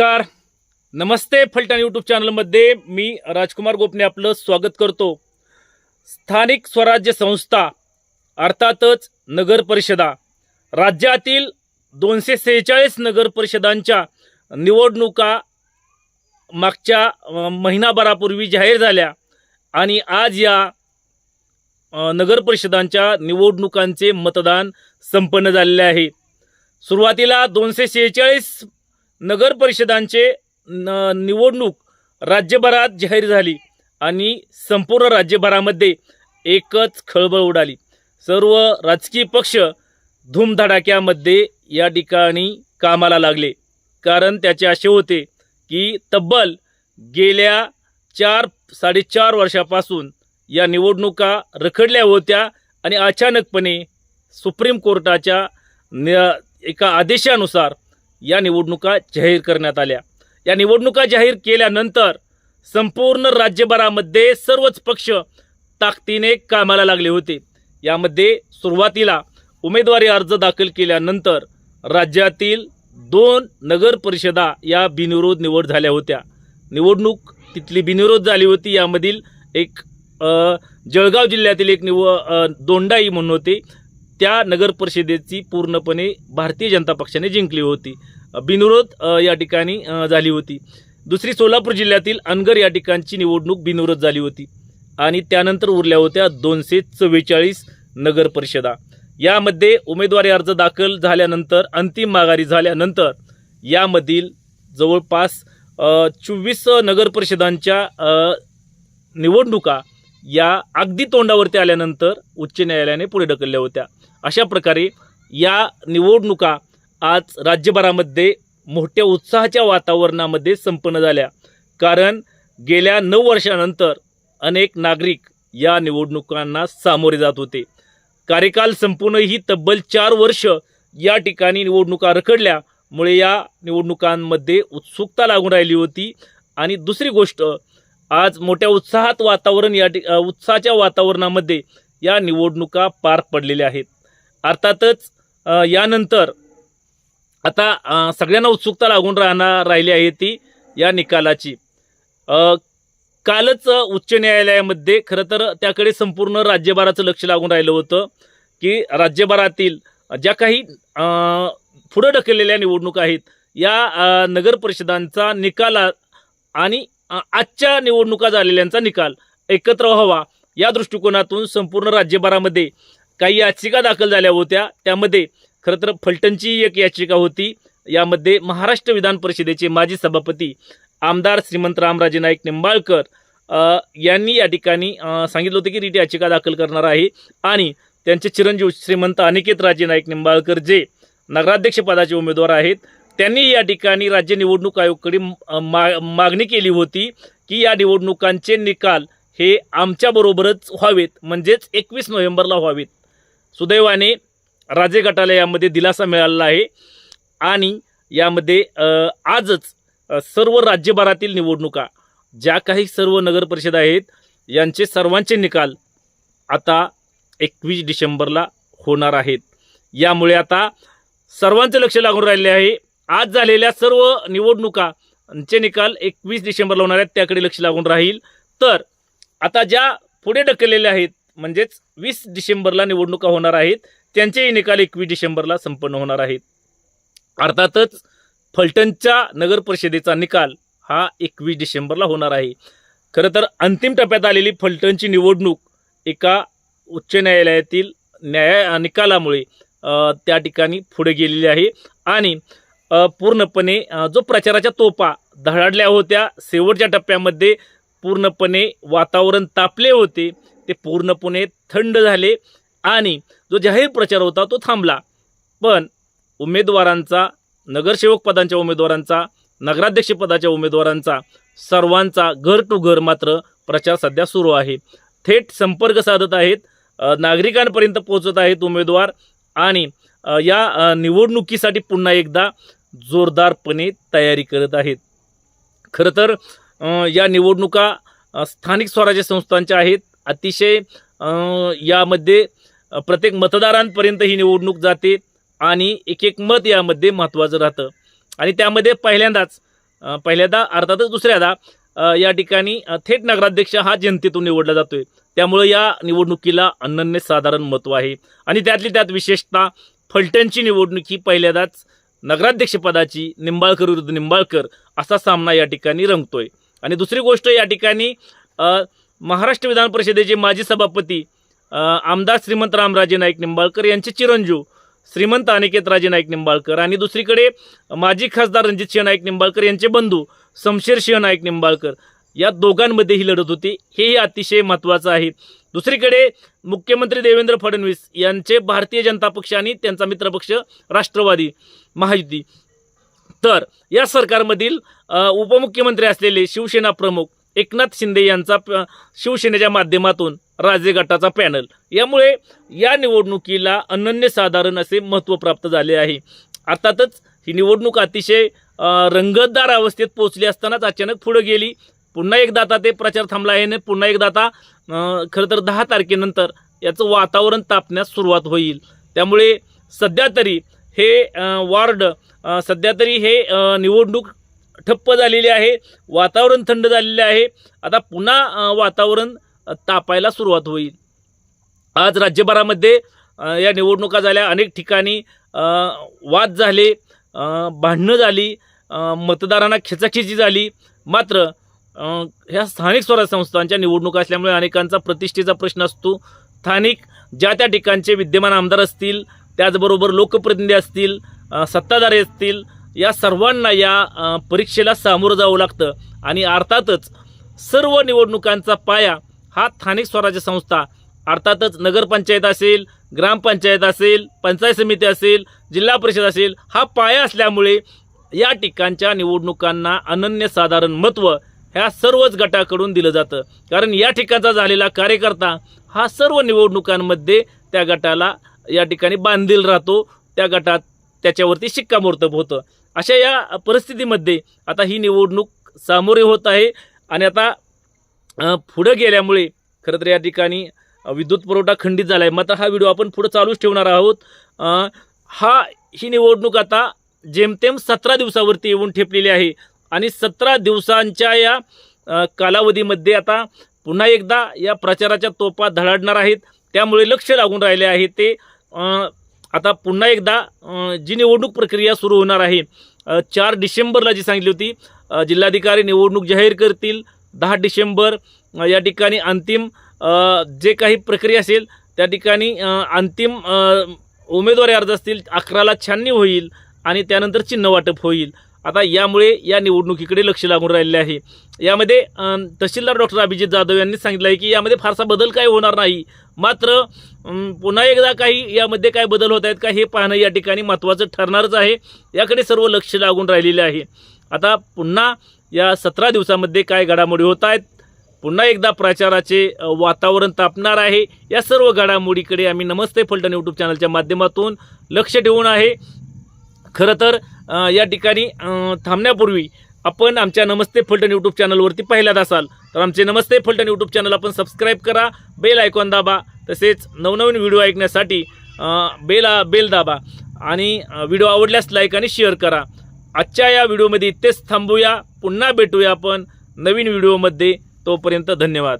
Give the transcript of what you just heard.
नमस्कार. नमस्ते फलटण यूट्यूब चॅनलमध्ये मी राजकुमार गोपने आपलं स्वागत करतो. स्थानिक स्वराज्य संस्था अर्थातच नगर परिषदा राज्यातील दोनशे सेहेचाळीस नगर परिषदांच्या निवडणुका मागच्या महिनाभरापूर्वी जाहीर झाल्या आणि आज या नगरपरिषदांच्या नगर परिषदांच्या निवडणुकांचे मतदान संपन्न झालेले आहे. सुरुवातीला दोनशे सेहेचाळीस नगर परिषदांचे न निवडणूक राज्यभरात जाहीर झाली आणि संपूर्ण राज्यभरामध्ये एकच खळबळ उडाली. सर्व राजकीय पक्ष धूमधडाक्यामध्ये या ठिकाणी कामाला लागले. कारण त्याचे असे होते की तब्बल गेल्या चार साडेचार वर्षापासून या निवडणुका रखडल्या होत्या आणि अचानकपणे सुप्रीम कोर्टाच्या न एका आदेशानुसार या निवडणुका जाहीर करण्यात आल्या. या निवडणुका जाहीर केल्यानंतर संपूर्ण राज्यभरामध्ये सर्वच पक्ष ताकदीने कामाला लागले होते. यामध्ये सुरुवातीला उमेदवारी अर्ज दाखल केल्यानंतर राज्यातील दोन नगर परिषदा या बिनविरोध निवड झाल्या होत्या. निवडणूक तिथली बिनविरोध झाली होती यामधील एक जळगाव जिल्ह्यातील एक निव दोंडाई म्हणून होती. त्या नगर परिषदेची पूर्णपणे भारतीय जनता पक्षाने जिंकली होती. बिनविरोध या ठिकाणी झाली होती. दुसरी सोलापूर जिल्ह्यातील अनगर या ठिकाणची निवडणूक बिनविरोध झाली होती आणि त्यानंतर उरल्या होत्या दोनशे चव्वेचाळीस नगर परिषदा. यामध्ये उमेदवारी अर्ज दाखल झाल्यानंतर अंतिम माघारी झाल्यानंतर यामधील जवळपास चोवीस नगर परिषदांच्या निवडणुका या अगदी तोंडावरती आल्यानंतर उच्च न्यायालयाने पुढे ढकलल्या होत्या. अशा प्रकारे या निवडणुका आज राज्यभरामध्ये मोठ्या उत्साहाच्या वातावरणामध्ये संपन्न झाल्या. कारण गेल्या नऊ वर्षानंतर अनेक नागरिक या निवडणुकांना सामोरे जात होते. कार्यकाल संपूर्ण ही तब्बल चार वर्ष या ठिकाणी निवडणुका रखडल्यामुळे या निवडणुकांमध्ये उत्सुकता लागून राहिली होती. आणि दुसरी गोष्ट आज मोठ्या उत्साहात वातावरण या ठिक उत्साहाच्या वातावरणामध्ये या निवडणुका पार पडलेल्या आहेत. अर्थातच यानंतर आता सगळ्यांना उत्सुकता लागून राहणार राहिली आहे ती या निकालाची. कालच उच्च न्यायालयामध्ये खरं तर त्याकडे संपूर्ण राज्यभराचं लक्ष लागून राहिलं होतं की राज्यभरातील ज्या काही पुढं ढकललेल्या निवडणुका आहेत या नगर परिषदांचा निकाल आणि आजच्या निवडणुका झालेल्यांचा निकाल एकत्र व्हावा या दृष्टिकोनातून संपूर्ण राज्यभरामध्ये काही याचिका दाखल झाल्या होत्या. त्यामध्ये खरं तर फलटणची एक याचिका होती. यामध्ये महाराष्ट्र विधान परिषदेचे माजी सभापती आमदार श्रीमंत रामराजे नाईक निंबाळकर यांनी या ठिकाणी सांगितलं होतं की रीट याचिका दाखल करणार आहे. आणि त्यांचे चिरंजीव श्रीमंत अनिकेत राजे नाईक निंबाळकर जे नगराध्यक्षपदाचे उमेदवार आहेत त्यांनी या ठिकाणी राज्य निवडणूक आयोगाकडे मा मागणी केली होती की या निवडणुकांचे निकाल हे आमच्याबरोबरच व्हावेत. म्हणजेच एकवीस नोव्हेंबरला व्हावेत. सुदैवाने राजे गटाला यामध्ये दिलासा मिळालेला आहे. आणि यामध्ये आजच सर्व राज्यभरातील निवडणुका ज्या काही सर्व नगर परिषद आहेत यांचे सर्वांचे निकाल आता एकवीस डिसेंबरला होणार आहेत. यामुळे आता सर्वांचं लक्ष लागून राहिले आहे. आज झालेल्या सर्व निवडणुकांचे निकाल एकवीस डिसेंबरला होणार आहेत त्याकडे लक्ष लागून राहील. तर आता ज्या पुढे ढकललेल्या आहेत म्हणजेच वीस डिसेंबरला निवडणुका होणार आहेत. त्यांचेही निकाल एकवीस डिसेंबरला संपन्न होणार आहेत. अर्थातच फलटणच्या नगर परिषदेचा निकाल हा एकवीस डिसेंबरला होणार आहे. खरं तर अंतिम टप्प्यात आलेली फलटणची निवडणूक एका उच्च न्यायालयातील न्याय निकालामुळे त्या ठिकाणी पुढे गेलेली आहे. आणि पूर्णपणे जो प्रचाराच्या तोपा धडाडल्या होत्या शेवटच्या टप्प्यामध्ये पूर्णपणे वातावरण तापले होते. ते पूर्णपणे थंड झाले आणि जो जाहीर प्रचार होता तो थांबला. पण उमेदवारांचा नगरसेवक पदांच्या उमेदवारांचा नगराध्यक्ष पदाच्या उमेदवारांचा सर्वांचा घर टू घर मात्र प्रचार सध्या सुरू आहे. थेट संपर्क साधत आहेत नागरिकांपर्यंत पोहोचत आहेत उमेदवार आणि या निवडणुकीसाठी पुन्हा एकदा जोरदारपणे तयारी करत आहेत. खरं तर या निवडणुका स्थानिक स्वराज्य संस्थांच्या आहेत अतिशय यामध्ये प्रत्येक मतदारांपर्यंत ही निवडणूक जाते आणि एक एक मत यामध्ये महत्त्वाचं राहतं. आणि त्यामध्ये पहिल्यांदाच पहिल्यांदा अर्थातच दुसऱ्यादा या ठिकाणी थेट नगराध्यक्ष हा जनतेतून निवडला जातोय. त्यामुळे या निवडणुकीला अनन्य साधारण महत्त्व आहे. आणि त्यातली त्यात विशेषतः फलटणची निवडणूक ही पहिल्यांदाच नगराध्यक्षपदाची निंबाळकर विरुद्ध निंबाळकर असा सामना या ठिकाणी रंगतोय. आणि दुसरी गोष्ट या ठिकाणी महाराष्ट्र विधान परिषदेचे माजी सभापती आमदार श्रीमंत रामराजे नाईक निंबाळकर यांचे चिरंजीव श्रीमंत अनिकेत राजे नाईक निंबाळकर आणि दुसरीकडे माजी खासदार रणजित सिंह नाईक निंबाळकर यांचे बंधू शमशेर सिंह नाईक निंबाळकर. या दोघांमध्ये ही लढत होती. हेही अतिशय महत्त्वाचं आहे. दुसरीकडे मुख्यमंत्री देवेंद्र फडणवीस यांचे भारतीय जनता पक्ष आणि त्यांचा मित्रपक्ष राष्ट्रवादी महायुती. तर या सरकारमधील उपमुख्यमंत्री असलेले शिवसेना प्रमुख एकनाथ शिंदे यांचा प- शिवसेनेच्या माध्यमातून राजे गटाचा पॅनल. यामुळे या निवडणुकीला अनन्यसाधारण असे महत्त्व प्राप्त झाले आहे. अर्थातच ही निवडणूक अतिशय रंगतदार अवस्थेत पोहोचली असतानाच अचानक पुढे गेली. पुन्हा एकदा आता ते प्रचार थांबला आहे पुन्हा एकदा आता खरं तर दहा तारखेनंतर याचं वातावरण तापण्यास सुरुवात होईल. त्यामुळे सध्या तरी हे वार्ड वॉर्ड सध्या तरी हे निवडणूक ठप्प झालेली आहे वातावरण थंड झालेले आहे. आता पुन्हा वातावरण तापायला सुरुवात होईल. आज राज्यभरामध्ये या निवडणुका झाल्या. अनेक ठिकाणी वाद झाले भांडणं झाली मतदारांना खेचाखेची झाली. मात्र ह्या स्थानिक स्वराज्य संस्थांच्या निवडणुका असल्यामुळे अनेकांचा प्रतिष्ठेचा प्रश्न असतो. स्थानिक ज्या त्या ठिकाणचे विद्यमान आमदार असतील त्याचबरोबर लोकप्रतिनिधी असतील सत्ताधारी असतील या सर्वांना या परीक्षेला सामोरं जावं लागतं. आणि अर्थातच सर्व निवडणुकांचा पाया हा स्थानिक स्वराज्य संस्था अर्थातच नगरपंचायत असेल ग्रामपंचायत असेल पंचायत समिती असेल जिल्हा परिषद असेल हा पाया असल्यामुळे या ठिकाणच्या निवडणुकांना अनन्यसाधारण महत्त्व ह्या सर्वच गटाकडून दिलं जातं. कारण या ठिकाणचा झालेला कार्यकर्ता हा सर्व निवडणुकांमध्ये त्या गटाला या ठिकाणी बांधील राहतो. त्या गटात त्याच्यावरती शिक्कामोर्तब होतं. अशा या परिस्थितीमध्ये आता ही निवडणूक सामोरे होत आहे आणि आता पुढं गेल्यामुळे खरं तर या ठिकाणी विद्युत पुरवठा खंडित झाला आहे मात्र हा व्हिडिओ आपण पुढं चालूच ठेवणार आहोत. हा ही निवडणूक आता जेमतेम सतरा दिवसावरती येऊन ठेपलेली आहे आणि सतरा दिवसांच्या या कालावधीमध्ये आता पुन्हा एकदा या प्रचाराच्या तोपा धडाडणार आहेत. त्यामुळे लक्ष लागून राहिले आहे ते आता पुन्हा एकदा जी निवडणूक प्रक्रिया सुरू होणार आहे चार डिसेंबरला जी सांगितली होती जिल्हाधिकारी निवडणूक जाहीर करतील दहा डिसेंबर या ठिकाणी अंतिम जे काही प्रक्रिया असेल त्या ठिकाणी अंतिम उमेदवारी अर्ज असतील अकराला छाननी होईल आणि त्यानंतर चिन्ह वाटप होईल. आता यामुळे या निवडणुकीकडे लक्ष लागून राहिलेले आहे. यामध्ये तहसीलदार डॉक्टर अभिजित जाधव यांनी सांगितलं आहे की यामध्ये फारसा बदल काही होणार नाही. मात्र पुन्हा एकदा काही यामध्ये काय बदल होत आहेत का हे पाहणं या ठिकाणी महत्त्वाचं ठरणारच आहे. याकडे सर्व लक्ष लागून राहिलेले आहे. आता पुन्हा या सतरा दिवसामध्ये काय घडामोडी होत आहेत? पुन्हा एकदा प्रचाराचे वातावरण तापणार आहे. या सर्व घडामोडीकडे आम्ही नमस्ते फलटण यूट्यूब चॅनलच्या माध्यमातून लक्ष ठेवून आहे. खरं तर या ठिकाणी थांबण्यापूर्वी आपण आमच्या नमस्ते फलटण यूट्यूब चॅनलवरती पहिल्याच असाल तर आमचे नमस्ते फलटण यूट्यूब चॅनल आपण सबस्क्राईब करा बेल आयकॉन दाबा तसेच नवनवीन व्हिडिओ ऐकण्यासाठी बेल बेल दाबा आणि व्हिडिओ आवडल्यास लाईक आणि शेअर करा. आजच्या या व्हिडिओमध्ये इथेच थांबूया पुन्हा भेटूया आपण नवीन व्हिडिओमध्ये तोपर्यंत धन्यवाद.